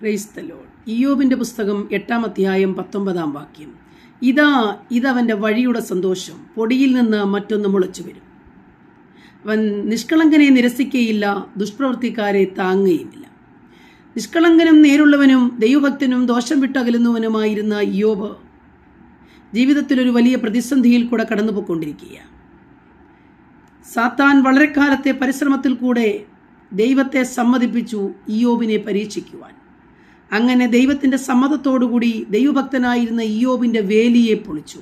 ക്രൈസ്തലോ ഇയോബിന്റെ പുസ്തകം എട്ടാം അധ്യായം പത്തൊമ്പതാം വാക്യം. ഇതാ ഇതവന്റെ വഴിയുടെ സന്തോഷം. പൊടിയിൽ നിന്ന് മറ്റൊന്ന് മുളച്ചു വരും. അവൻ നിഷ്കളങ്കനെ നിരസിക്കുകയില്ല ദുഷ്പ്രവൃത്തിക്കാരെ താങ്ങുകയുമില്ല നിഷ്കളങ്കനും നേരുള്ളവനും ദൈവഭക്തനും ദോഷം വിട്ടകലുന്നവനുമായിരുന്ന യോബ് ജീവിതത്തിലൊരു വലിയ പ്രതിസന്ധിയിൽ കൂടെ കടന്നുപോയിക്കൊണ്ടിരിക്കുകയാണ്. സാത്താൻ വളരെക്കാലത്തെ പരിശ്രമത്തിൽ കൂടെ ദൈവത്തെ സമ്മതിപ്പിച്ചു ഇയോബിനെ പരീക്ഷിക്കുവാൻ. അങ്ങനെ ദൈവത്തിന്റെ സമ്മതത്തോടുകൂടി ദൈവഭക്തനായിരുന്ന ഇയോബിന്റെ വേലിയെ പൊളിച്ചു.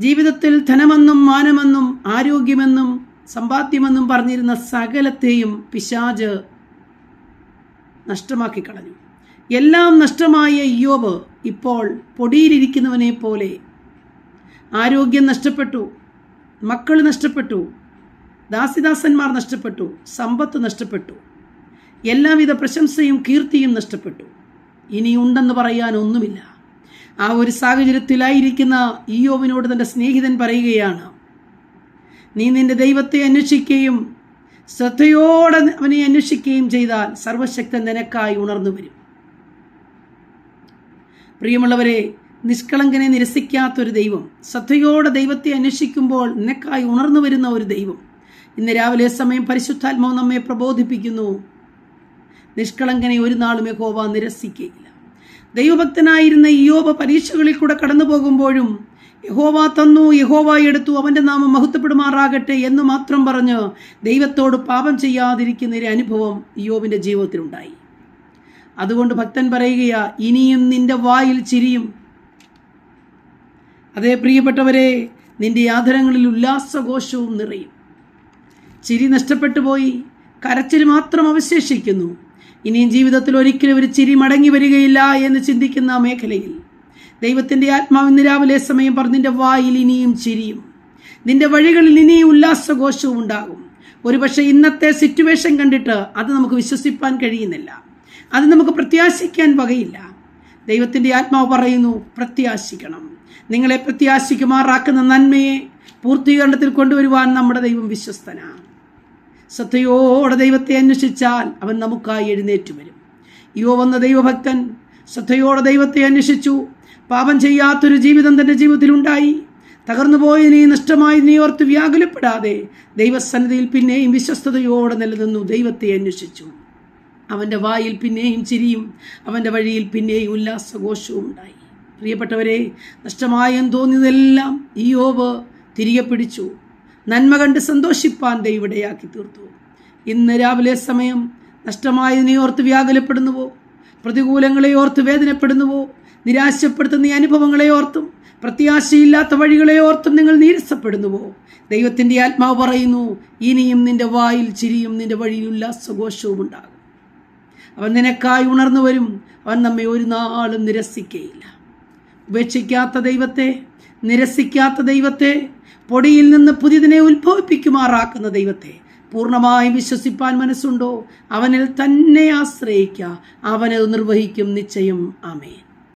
ജീവിതത്തിൽ ധനമെന്നും മാനമെന്നും ആരോഗ്യമെന്നും സമ്പാദ്യമെന്നും പറഞ്ഞിരുന്ന സകലത്തെയും പിശാജ് നഷ്ടമാക്കി കളഞ്ഞു. എല്ലാം നഷ്ടമായ ഇയോബ് ഇപ്പോൾ പൊടിയിലിരിക്കുന്നവനെ പോലെ ആരോഗ്യം നഷ്ടപ്പെട്ടു മക്കൾ നഷ്ടപ്പെട്ടു ദാസിദാസന്മാർ നഷ്ടപ്പെട്ടു സമ്പത്ത് നഷ്ടപ്പെട്ടു എല്ലാവിധ പ്രശംസയും കീർത്തിയും നഷ്ടപ്പെട്ടു. ഇനി പറയാനൊന്നുമില്ല. പറയാൻ ഒന്നുമില്ല ആ ഒരു സാഹചര്യത്തിലായിരിക്കുന്ന ഈയോവിനോട് തന്റെ സ്നേഹിതൻ പറയുകയാണ് നീ നിന്റെ ദൈവത്തെ അന്വേഷിക്കുകയും ശ്രദ്ധയോടെ അവനെ അന്വേഷിക്കുകയും ചെയ്താൽ സർവശക്തൻ നിനക്കായി ഉണർന്നു വരും. പ്രിയമുള്ളവരെ നിഷ്കളങ്കനെ നിരസിക്കാത്തൊരു ദൈവം ശ്രദ്ധയോടെ ദൈവത്തെ അന്വേഷിക്കുമ്പോൾ നിനക്കായി ഉണർന്നു വരുന്ന ഒരു ദൈവം. ഇന്ന് രാവിലെ സമയം പരിശുദ്ധാത്മാവ് നമ്മെ പ്രബോധിപ്പിക്കുന്നു. നിഷ്കളങ്കനെ ഒരു നാളും യഹോവ നിരസിക്കുകയില്ല. ദൈവഭക്തനായിരുന്ന ഇയോബ പരീക്ഷകളിൽ കൂടെ കടന്നു പോകുമ്പോഴും യഹോവ തന്നു യഹോവ എടുത്തു അവന്റെ നാമം മഹത്വപ്പെടുമാറാകട്ടെ എന്ന് മാത്രം പറഞ്ഞ് ദൈവത്തോട് പാപം ചെയ്യാതിരിക്കുന്ന ഒരു അനുഭവം യോബിന്റെ ജീവിതത്തിലുണ്ടായി. അതുകൊണ്ട് ഭക്തൻ പറയുകയാ ഇനിയും നിന്റെ വായിൽ ചിരിയും. അതേ പ്രിയപ്പെട്ടവരെ നിന്റെ ആദരങ്ങളിൽ ഉല്ലാസഘോഷവും നിറയും. ചിരി നഷ്ടപ്പെട്ടു പോയി കരച്ചിൽ മാത്രം അവശേഷിക്കുന്നു. ഇനിയും ജീവിതത്തിൽ ഒരിക്കലും ഒരു ചിരി മടങ്ങി വരികയില്ല എന്ന് ചിന്തിക്കുന്ന മേഖലയിൽ. ദൈവത്തിന്റെ ആത്മാവ് ഇന്ന് രാവിലെ സമയം പറഞ്ഞു നിന്റെ വായിൽ ഇനിയും ചിരിയും. നിന്റെ വഴികളിൽ ഇനിയും ഉല്ലാസഘോഷവും ഉണ്ടാകും. ഒരുപക്ഷെ ഇന്നത്തെ സിറ്റുവേഷൻ കണ്ടിട്ട് അത് നമുക്ക് വിശ്വസിപ്പാൻ കഴിയുന്നില്ല. അത് നമുക്ക് പ്രത്യാശിക്കാൻ വകയില്ല. ദൈവത്തിന്റെ ആത്മാവ് പറയുന്നു പ്രത്യാശിക്കണം. നിങ്ങളെ പ്രത്യാശിക്കുമാറാക്കുന്ന നന്മയെ പൂർത്തീകരണത്തിൽ കൊണ്ടുവരുവാൻ നമ്മുടെ ദൈവം വിശ്വസ്തനാണ്. ശ്രദ്ധയോടെ ദൈവത്തെ അന്വേഷിച്ചാൽ അവൻ നമുക്കായി എഴുന്നേറ്റു വരും. യോ വന്ന ദൈവഭക്തൻ ശ്രദ്ധയോടെ ദൈവത്തെ അന്വേഷിച്ചു. പാപം ചെയ്യാത്തൊരു ജീവിതം തന്റെ ജീവിതത്തിലുണ്ടായി. തകർന്നു നഷ്ടമായി നഷ്ടമായതിനെ ഓർത്ത് വ്യാകുലപ്പെടാതെ ദൈവസന്നിധിയിൽ പിന്നെയും വിശ്വസ്തയോടെ നിലനിന്നു ദൈവത്തെ അന്വേഷിച്ചു. അവന്റെ വായിൽ പിന്നെയും ചിരിയും അവന്റെ വഴിയിൽ പിന്നെയും ഉല്ലാസഘോഷവും ഉണ്ടായി. പ്രിയപ്പെട്ടവരെ നഷ്ടമായെന്ന് തോന്നിയതെല്ലാം ഈ യോബ് തിരികെ പിടിച്ചു. നന്മ കണ്ട് സന്തോഷിപ്പാൻ ദൈവടയാക്കി തീർത്തു ഇന്ന് രാവിലെ സമയം നഷ്ടമായതിനെ ഓർത്ത് വ്യാകുലപ്പെടുന്നുവോ? പ്രതികൂലങ്ങളെ ഓർത്ത് വേദനപ്പെടുന്നുവോ? നിരാശപ്പെടുത്തുന്ന അനുഭവങ്ങളെ ഓർത്തും പ്രത്യാശയില്ലാത്ത വഴികളെ ഓർത്തും നിങ്ങൾ നീരസപ്പെടുന്നുവോ? ദൈവത്തിന്റെ ആത്മാവ് പറയുന്നു ഇനിയും നിന്റെ വായിൽ ചിരിയും നിന്റെ വഴിയിൽ ഉല്ലാസഘോഷവും ഉണ്ടാകും. അവൻ നിനക്കായി ഉണർന്നു വരും അവൻ നമ്മെ ഒരു നാളും നിരസിക്കുകയില്ല ഉപേക്ഷിക്കാത്ത ദൈവത്തെ നിരസിക്കാത്ത ദൈവത്തെ പൊടിയിൽ നിന്ന് പുതിയതിനെ ഉത്ഭവിപ്പിക്കുമാറാക്കുന്ന ദൈവത്തെ പൂർണമായി വിശ്വസിപ്പാൻ മനസ്സുണ്ടോ? അവനിൽ തന്നെ ആശ്രയിക്കുക അവനത് നിർവഹിക്കും നിശ്ചയം. ആമേൻ.